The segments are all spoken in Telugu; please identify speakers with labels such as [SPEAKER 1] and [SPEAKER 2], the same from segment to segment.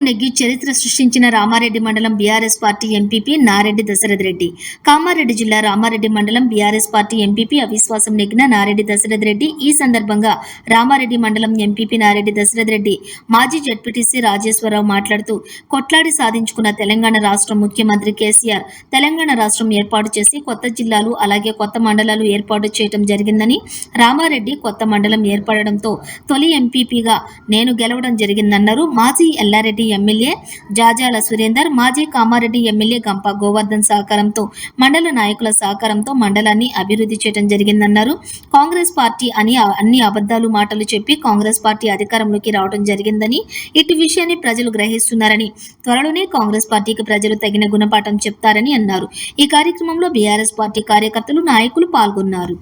[SPEAKER 1] నెగ్గి చరిత్ర సృష్టించిన రామారెడ్డి మండలం BRS party MPP Nareddy Dasharath Reddy Kamareddy జిల్లా రామారెడ్డి మండలం బీఆర్ఎస్ పార్టీ ఎంపీపీ అవిశ్వాసం నెగ్గిన నారెడ్డి దశరథ్ రెడ్డి ఈ సందర్భంగా రామారెడ్డి మండలం ఎంపీపీ నారెడ్డి దశరథ్ రెడ్డి మాజీ జడ్పీటీసీ రాజేశ్వరరావు మాట్లాడుతూ కొట్లాడి సాధించుకున్న తెలంగాణ రాష్ట్రం ముఖ్యమంత్రి కేసీఆర్ తెలంగాణ రాష్ట్రం ఏర్పాటు చేసి కొత్త జిల్లాలు అలాగే కొత్త మండలాలు ఏర్పాటు చేయడం జరిగిందని రామారెడ్డి కొత్త మండలం ఏర్పడడంతో తొలి ఎంపీపీగా నేను గెలవడం జరిగిందన్నారు మాజీ ఎల్లారెడ్డి ఎమ్మెల్యే జాజాల సురేందర్ మాజీ కామారెడ్డి ఎమ్మెల్యే గంప గోవర్ధన్ సహకారంతో మండల నాయకుల సహకారంతో మండలాన్ని అభివృద్ధి చేయడం జరిగిందన్నారు. కాంగ్రెస్ పార్టీ అని అన్ని అబద్ధాలు మాటలు చెప్పి కాంగ్రెస్ పార్టీ అధికారంలోకి రావడం జరిగిందని ఇటు విషయాన్ని ప్రజలు గ్రహిస్తున్నారని త్వరలోనే కాంగ్రెస్ పార్టీకి ప్రజలు తగిన గుణపాఠం చెప్తారని అన్నారు. ఈ కార్యక్రమంలో బీఆర్ఎస్ పార్టీ కార్యకర్తలు నాయకులు పాల్గొన్నారు.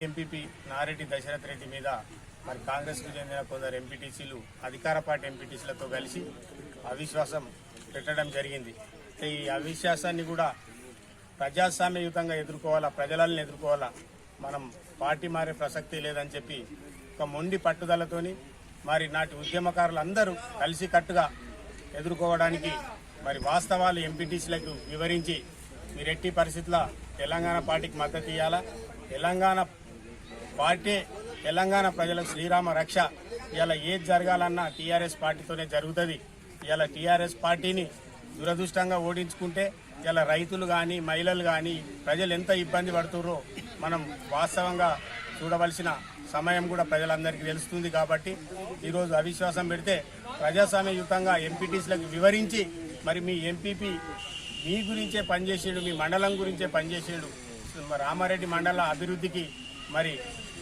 [SPEAKER 2] ఎంపీపీ నారెడ్డి దశరథ్ రెడ్డి మీద మరి కాంగ్రెస్కు చెందిన కొందరు ఎంపీటీసీలు అధికార పార్టీ ఎంపీటీసీలతో కలిసి అవిశ్వాసం పెట్టడం జరిగింది. ఈ అవిశ్వాసాన్ని కూడా ప్రజాస్వామ్యయుతంగా ఎదుర్కోవాలా ప్రజలను ఎదుర్కోవాలా? మనం పార్టీ మారే ప్రసక్తి లేదని చెప్పి ఒక మొండి పట్టుదలతోని మరి నాటి ఉద్యమకారులు అందరూ కలిసికట్టుగా ఎదుర్కోవడానికి మరి వాస్తవాలు ఎంపీటీసీలకు వివరించి మీరు ఎట్టి పరిస్థితుల్లో తెలంగాణ పార్టీకి మద్దతు ఇవ్వాలా తెలంగాణ పార్టీ తెలంగాణ ప్రజలకు శ్రీరామ రక్ష. ఇలా ఏది జరగాలన్నా టీఆర్ఎస్ పార్టీతోనే జరుగుతుంది. ఇలా టీఆర్ఎస్ పార్టీని దురదృష్టంగా ఓడించుకుంటే ఇలా రైతులు కానీ మహిళలు కానీ ప్రజలు ఎంత ఇబ్బంది పడుతుర్రో మనం వాస్తవంగా చూడవలసిన సమయం కూడా ప్రజలందరికీ తెలుస్తుంది కాబట్టి ఈరోజు అవిశ్వాసం పెడితే ప్రజాస్వామ్యయుతంగా ఎంపీటీసీలకు వివరించి మరి మీ ఎంపీపీ మీ గురించే పనిచేసేడు మీ మండలం గురించే పనిచేసేడు. రామారెడ్డి మండల అభివృద్ధికి మరి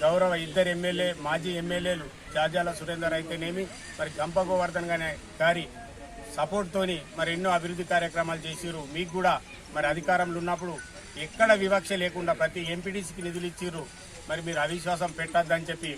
[SPEAKER 2] గౌరవ ఇద్దరు ఎమ్మెల్యే మాజీ ఎమ్మెల్యేలు జాజాల సురేందర్ అయితేనేమి మరి గంప గోవర్ధన్ గానే గారి సపోర్ట్తోని మరి ఎన్నో అభివృద్ధి కార్యక్రమాలు చేసిర్రు. మీకు కూడా మరి అధికారంలో ఉన్నప్పుడు ఎక్కడ వివక్ష లేకుండా ప్రతి ఎంపీటీసీకి నిధులు ఇచ్చిర్రు. మరి మీరు అవిశ్వాసం పెట్టద్దని చెప్పి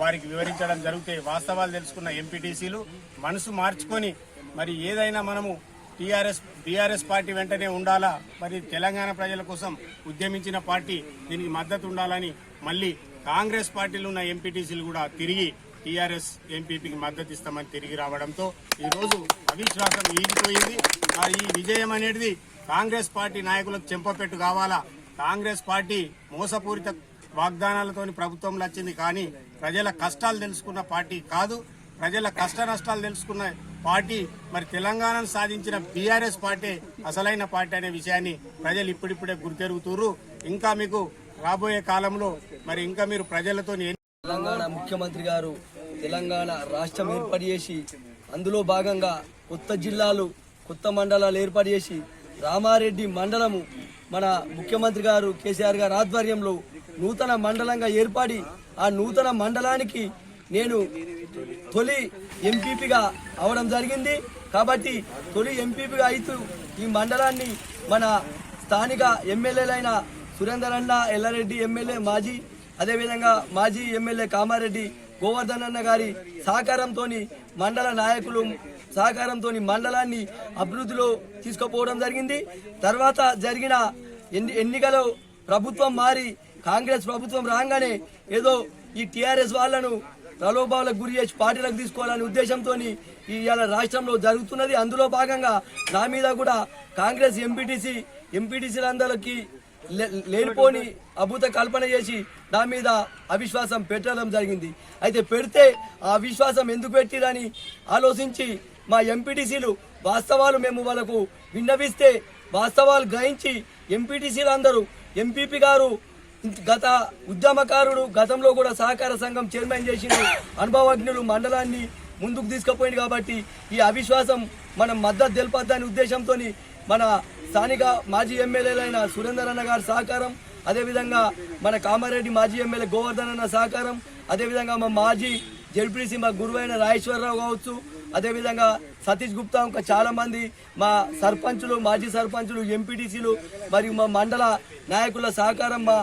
[SPEAKER 2] వారికి వివరించడం జరిగితే వాస్తవాలు తెలుసుకున్న ఎంపీటీసీలు మనసు మార్చుకొని మరి ఏదైనా మనము టీఆర్ఎస్ బీఆర్ఎస్ పార్టీ వెంటనే ఉండాలా? మరి తెలంగాణ ప్రజల కోసం ఉద్యమించిన పార్టీ దీనికి మద్దతు ఉండాలని మళ్ళీ కాంగ్రెస్ పార్టీలో ఉన్న ఎంపీటీసీలు కూడా తిరిగి టీఆర్ఎస్ ఎంపీపీకి మద్దతు ఇస్తామని తిరిగి రావడంతో ఈరోజు అవిశ్వాసం ఈగిపోయింది. మరి ఈ విజయం అనేది కాంగ్రెస్ పార్టీ నాయకులకు చెంపపెట్టు కావాలా? కాంగ్రెస్ పార్టీ మోసపూరిత వాగ్దానాలతోని ప్రభుత్వంలో వచ్చింది కానీ ప్రజల కష్టాలు తెలుసుకున్న పార్టీ కాదు. ప్రజల కష్ట నష్టాలు తెలుసుకున్న పార్టీ మరి తెలంగాణను సాధించిన బీఆర్ఎస్ పార్టీ అసలైన పార్టీ అనే విషయాన్ని ప్రజలు ఇప్పుడిప్పుడే గుర్తెరుగుతున్నారు ఇంకా మీకు రాబోయే కాలంలో మరి ఇంకా మీరు ప్రజలతో
[SPEAKER 3] తెలంగాణ ముఖ్యమంత్రి గారు తెలంగాణ రాష్ట్రం ఏర్పాటు చేసి అందులో భాగంగా కొత్త జిల్లాలు కొత్త మండలాలు ఏర్పాటు చేసి రామారెడ్డి మండలము మన ముఖ్యమంత్రి గారు కేసీఆర్ గారు ఆధ్వర్యంలో నూతన మండలంగా ఏర్పడి ఆ నూతన మండలానికి నేను తొలి ఎంపీపీగా అవడం జరిగింది. కాబట్టి తొలి ఎంపీపీగా అయితూ ఈ మండలాన్ని మన స్థానిక ఎమ్మెల్యేలైన సురేందర్ అన్న ఎల్లారెడ్డి ఎమ్మెల్యే మాజీ అదేవిధంగా మాజీ ఎమ్మెల్యే కామారెడ్డి గోవర్ధన్ అన్న గారి సహకారంతో మండల నాయకులు సహకారంతో మండలాన్ని అభివృద్ధిలో తీసుకుపోవడం జరిగింది. తర్వాత జరిగిన ఎన్ని ఎన్నికలో ప్రభుత్వం మారి కాంగ్రెస్ ప్రభుత్వం రాగానే ఏదో ఈ టీఆర్ఎస్ వాళ్ళను ప్రలోభాలకు గురి చేసి పార్టీలకు తీసుకోవాలనే ఉద్దేశంతో ఇవాళ రాష్ట్రంలో జరుగుతున్నది. అందులో భాగంగా నా మీద కూడా కాంగ్రెస్ ఎంపీటీసీ ఎంపీటీసీలందరికీ లే- లేనిపోని అభూత కల్పన చేసి నా మీద అవిశ్వాసం పెట్టడం జరిగింది. అయితే పెడితే ఆ అవిశ్వాసం ఎందుకు పెట్టిరని ఆలోచించి మా ఎంపీటీసీలు వాస్తవాలు మేము వాళ్ళకు విన్నవిస్తే వాస్తవాలు గ్రహించి ఎంపీటీసీలు అందరూ ఎంపీపీ గారు గత ఉద్యమకారుడు గతంలో కూడా సహకార సంఘం చైర్మన్ చేసిండు అనుభవజ్ఞులు మండలాన్ని ముందుకు తీసుకుపోయింది కాబట్టి ఈ అవిశ్వాసం మనం మద్దతు తెలపద్దని ఉద్దేశంతో మన స్థానిక మాజీ ఎమ్మెల్యేలైన సురేందర్ అన్న గారి సహకారం అదేవిధంగా మన కామారెడ్డి మాజీ ఎమ్మెల్యే గోవర్ధన్ అన్న సహకారం అదేవిధంగా మా మాజీ జడ్పీసీ మా గురువైన రాజేశ్వరరావు కావచ్చు అదేవిధంగా సతీష్ గుప్తా ఇంకా చాలామంది మా సర్పంచులు మాజీ సర్పంచులు ఎంపీటీసీలు మరియు మా మండల నాయకుల సహకారం మా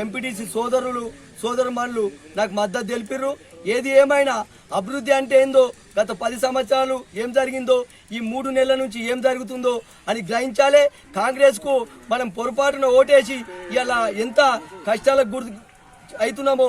[SPEAKER 3] ఎంపీటీసీ సోదరులు సోదరుమణులు నాకు మద్దతు తెలిపిర్రు. ఏది ఏమైనా అభివృద్ధి అంటే ఏందో గత పది సంవత్సరాలు ఏం జరిగిందో ఈ మూడు నెలల నుంచి ఏం జరుగుతుందో అని గ్రహించాలే. కాంగ్రెస్కు మనం పొరపాటున ఓటేసి ఇలా ఎంత కష్టాలకు గురి అవుతున్నామో